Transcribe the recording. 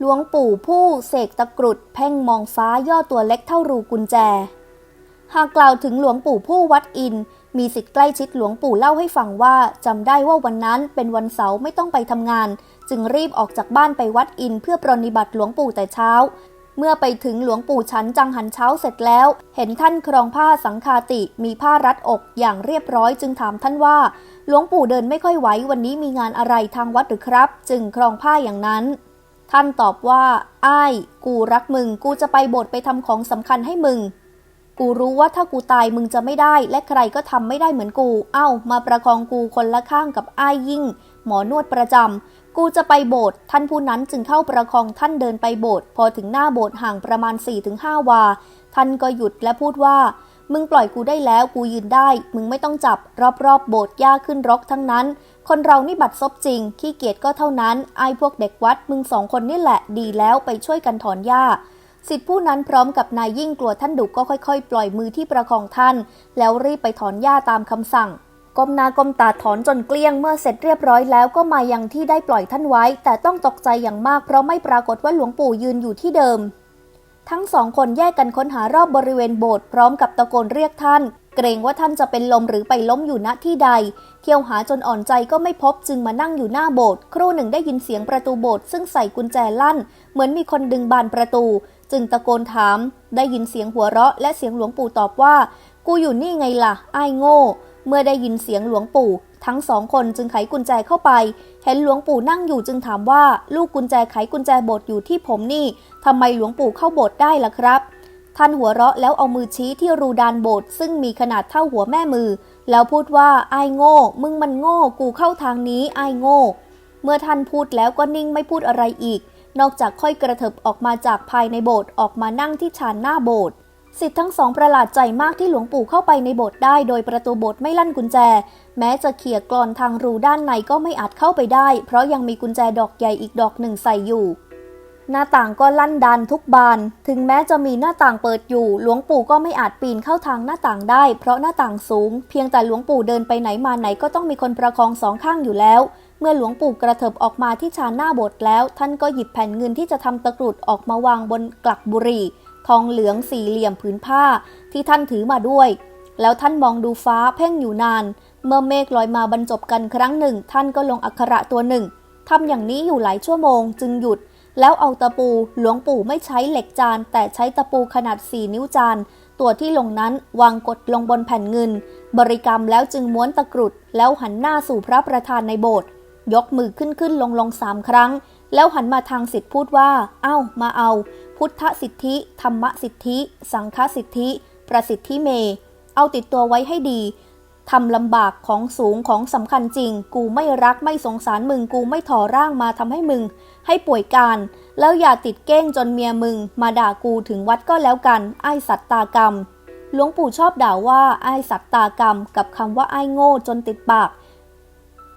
หลวงปู่ผู้เสกตะกรุดเพ่งมองฟ้าย่อตัวเล็กเท่ารูกุญแจ หากกล่าวถึงหลวงปู่ผู้วัดอิน มีสิทธิ์ใกล้ชิดหลวงปู่เล่าให้ฟังว่าจำได้ว่าวันนั้นเป็นวันเสาร์ไม่ต้องไปทำงาน จึงรีบออกจากบ้านไปวัดอินเพื่อปรนนิบัติหลวงปู่แต่เช้า เมื่อไปถึงหลวงปู่ฉันจังหันเช้าเสร็จแล้ว เห็นท่านครองผ้าสังคาติมีผ้ารัดอกอย่างเรียบร้อยจึงถามท่านว่า หลวงปู่เดินไม่ค่อยไหววันนี้มีงานอะไรทางวัดหรือครับ จึงครองผ้าอย่างนั้น ท่านตอบว่า อ้าย กูรักมึง กูจะไปโบสถ์ไปทำของสำคัญให้มึง กูรู้ว่าถ้ากูตายมึงจะไม่ได้ และใครก็ทำไม่ได้เหมือนกู เอ้า มาประคองกูคนละข้างกับอ้ายยิ่ง หมอนวดประจำ กูจะไปโบสถ์ ท่านผู้นั้นจึงเข้าประคองท่านเดินไปโบสถ์ พอถึงหน้าโบสถ์ห่างประมาณ 4-5 วา ท่านก็หยุดและพูดว่า มึงปล่อยกูได้แล้วกูยืนได้ มึงไม่ต้องจับรอบๆโบสถ์หญ้าขึ้นรกทั้งนั้น คนเรานี่บัดซบจริง ขี้เกียจก็เท่านั้นไอ้พวกเด็กวัดมึงสองคนนี่แหละดีแล้วไปช่วยกันถอนหญ้าสิทธิผู้นั้นพร้อมกับนายยิ่งกลัวท่านดุก็ค่อยๆ ปล่อยมือที่ประคองท่าน แล้วรีบไปถอนหญ้าตามคำสั่งก้มหน้าก้มตาถอนจนเกลี้ยงเมื่อเสร็จเรียบร้อยแล้วก็มายังที่ได้ปล่อยท่านไว้ แต่ต้องตกใจอย่างมากเพราะไม่ปรากฏว่าหลวงปู่ยืนอยู่ที่เดิม ทั้งสองคนแยกกันค้นหารอบบริเวณโบสถ์พร้อมกับตะโกนเรียกท่าน เกรงว่าท่านจะเป็นลมหรือไปล้มอยู่ณที่ใด เที่ยวหาจนอ่อนใจก็ไม่พบจึงมานั่งอยู่หน้าโบสถ์ครู่หนึ่งได้ยินเสียงประตูโบสถ์ซึ่งใส่กุญแจลั่น เหมือนมีคนดึงบานประตู จึงตะโกนถาม ได้ยินเสียงหัวเราะ และเสียงหลวงปู่ตอบว่า กูอยู่นี่ไงล่ะไอ้ายโง่ เมื่อได้ยินเสียงหลวงปู่ ทั้งสองคนจึงไขกุญแจเข้าไป เห็นหลวงปู่นั่งอยู่จึงถามว่า ลูกกุญแจไขกุญแจโบสถ์อยู่ที่ผมนี่ทำไมหลวงปู่เข้าโบสถ์ได้ล่ะครับ ท่านหัวเราะแล้วเอามือชี้ที่รูดานโบสถ์ซึ่งมีขนาดเท่าหัวแม่มือ แล้วพูดว่าไอ้โง่ มึงมันโง่ กูเข้าทางนี้ไอ้โง่ เมื่อท่านพูดแล้วก็นิ่งไม่พูดอะไรอีก นอกจากค่อยกระเถิบออกมาจากภายในโบสถ์ออกมานั่งที่ชานหน้าโบสถ์ สิทธิ์ทั้งสองประหลาดใจมากที่หลวงปู่เข้าไปในโบสถ์ได้โดยประตูโบสถ์ไม่ลั่นกุญแจ แม้จะเขี่ยกรอนทางรูด้านในก็ไม่อาจเข้าไปได้ เพราะยังมีกุญแจดอกใหญ่อีกดอกหนึ่งใส่อยู่ หน้าต่างก็ลั่นดันทุกบาน ถึงแม้จะมีหน้าต่างเปิดอยู่ หลวงปู่ก็ไม่อาจปีนเข้าทางหน้าต่างได้ เพราะหน้าต่างสูง เพียงแต่หลวงปู่เดินไปไหนมาไหนก็ต้องมีคนประคองสองข้างอยู่แล้ว เมื่อหลวงปู่กระเถิบออกมาที่ชานหน้าโบสถ์แล้ว ท่านก็หยิบแผ่นเงินที่จะทำตะกรุดออกมาวางบนกลักบุหรี่ ทองเหลืองสี่เหลี่ยมผืนผ้าที่ท่านถือมาด้วย แล้วท่านมองดูฟ้าเพ่งอยู่นาน เมื่อเมฆลอยมาบรรจบกันครั้งหนึ่ง ท่านก็ลงอักขระตัวหนึ่งทำอย่างนี้อยู่หลายชั่วโมงจึงหยุด แล้วเอาตะปูหลวงปู่ไม่ใช้เหล็กจาน แต่ใช้ตะปูขนาด4นิ้วจาน ตัวที่ลงนั้นวางกดลงบนแผ่นเงิน บริกรรมแล้วจึงม้วนตะกรุด แล้วหันหน้าสู่พระประธานในโบสถ์ยกมือขึ้นขึ้นลงลงสามครั้ง แล้วหันมาทางสิทธิพูดว่า เอ้า มาเอา พุทธสิทธิ ธรรมสิทธิ สังฆสิทธิ ประสิทธิเม เอาติดตัวไว้ให้ดีทำลำบากของสูงของสำคัญจริง กูไม่รักไม่สงสารมึง กูไม่ถอร่างมาทำให้มึง ให้ป่วยการ แล้วอย่าติดเก้งจนเมียมึง มาด่ากูถึงวัดก็แล้วกัน ไอ้สัตตากรรม หลวงปู่ชอบด่าว่า ไอ้สัตตากรรม กับคำว่าไอ้โง่จนติดปาก